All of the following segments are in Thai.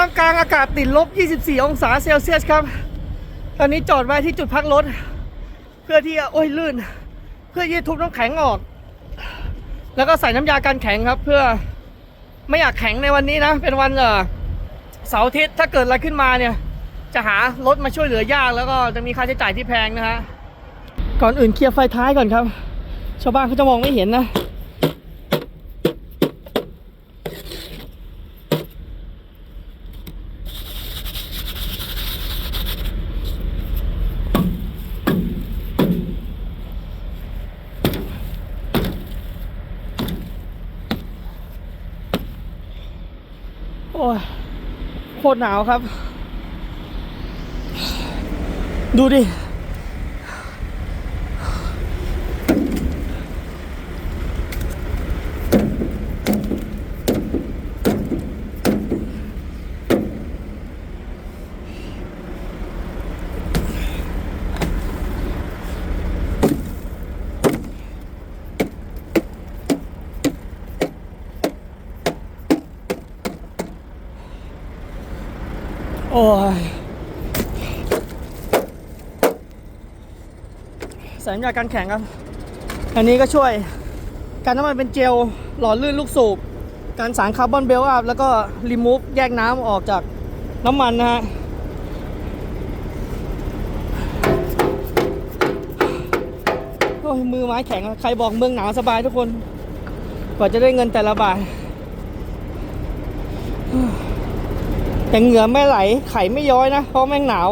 ่ามกลางอากาศติดลบ 24 องศาเซลเซียสครับ ตอนนี้จอดไว้ที่จุดพักรถ เพื่อที่จะโอ้ยลื่น เพื่อที่จะทุบน้ำแข็งออก แล้วก็ใส่น้ำยากันแข็งครับ เพื่อไม่อยากแข็งในวันนี้นะ เป็นวันเออเสาร์อาทิตย์ถ้าเกิดอะไรขึ้นมาเนี่ย จะหารถมาช่วยเหลือยากแล้วก็จะมีค่าใช้จ่ายที่แพงนะฮะก่อนอื่นเคลียร์ไฟท้ายก่อนครับ ชาวบ้านเขาจะมองไม่เห็นนะ อ้ยโคตรหนาวครับ ดูดิ โอ้ยส่น้ำยากันแข็งครับ อันนี้ก็ช่วย การน้ำมันเป็นเจลหล่อลื่นลูกสูบ การสารคาร์บอนเบลอัพแล้วก็รีมูฟแยกน้ำออกจากน้ำมันนะฮะโอ้ยมือไม้แข็งอะใครบอกเมืองหนาวสบายทุกคน กว่าจะได้เงินแต่ละบาท แต่เหงื่อไม่ไหล ไข่ไม่ย้อยนะ เพราะแม่งหนาว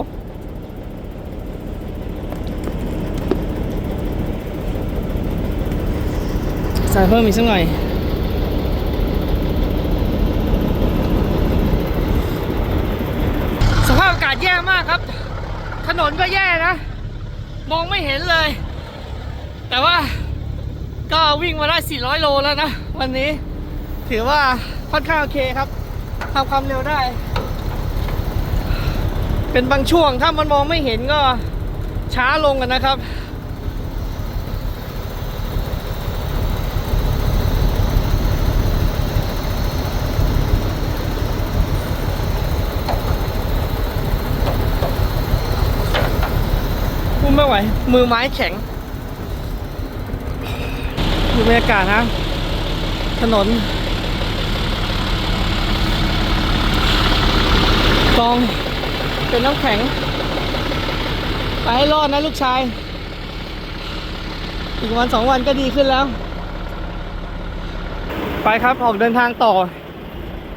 ใส่เพิ่มอีกสักหน่อย สภาพอากาศแย่มากครับ ถนนก็แย่นะ มองไม่เห็นเลย แต่ว่าก็วิ่งมาได้ 400 โลแล้วนะ วันนี้ถือว่าค่อนข้างโอเคครับทำความเร็วได้ เป็นบางช่วงถ้ามันมองไม่เห็นก็ช้าลงกันนะครับ พูดไม่ไหว มือไม้แข็งดูบรรยากาศนะ ถนนกอง เป็นน้ำแข็ง ไปให้รอดนะลูกชาย อีกวันสองวันก็ดีขึ้นแล้ว ไปครับออกเดินทางต่อ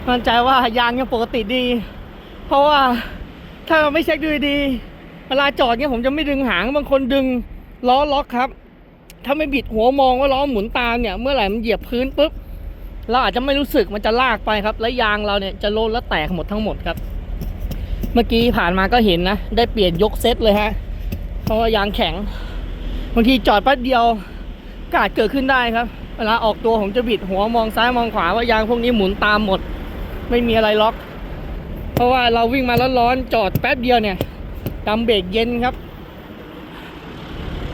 มั่นใจว่ายางยังปกติดี เพราะว่าถ้าไม่เช็คดูดีๆเวลาจอดเนี่ยผมจะไม่ดึงหางบางคนดึงล้อล็อกครับ ถ้าไม่บิดหัวมองว่าล้อหมุนตามเนี่ย เมื่อไหร่มันเหยียบพื้นปุ๊บเราอาจจะไม่รู้สึกมันจะลากไปครับ และยางเราเนี่ยจะโลนและแตกหมดทั้งหมดครับ เมื่อกี้ผ่านมาก็เห็นนะ ได้เปลี่ยนยกเซตเลยฮะ เพราะว่ายางแข็ง บางทีจอดแป๊บเดียวกาจเกิดขึ้นได้ครับ เวลาออกตัวผมจะบิดหัวมองซ้ายมองขวาว่ายางพวกนี้หมุนตามหมด ไม่มีอะไรล็อก เพราะว่าเราวิ่งมาแล้วร้อนๆจอดแป๊บเดียวเนี่ยดำเบรกเย็นครับ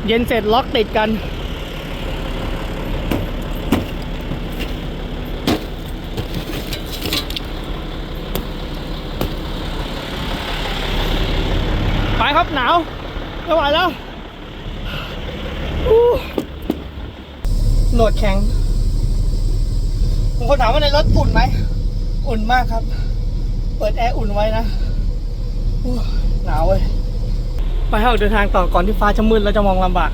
เย็นเสร็จล็อกติดกัน ไปครับหนาวไม่ไหวแล้วโหนดแข็งผมคนถามว่าในรถอุ่นไหม อุ่นมากครับ เปิดแอร์อุ่นไว้นะหนาวเว้ย ไปให้ออกเดินทางต่อก่อนที่ฟ้าจะมืดแล้วจะมองลำบาก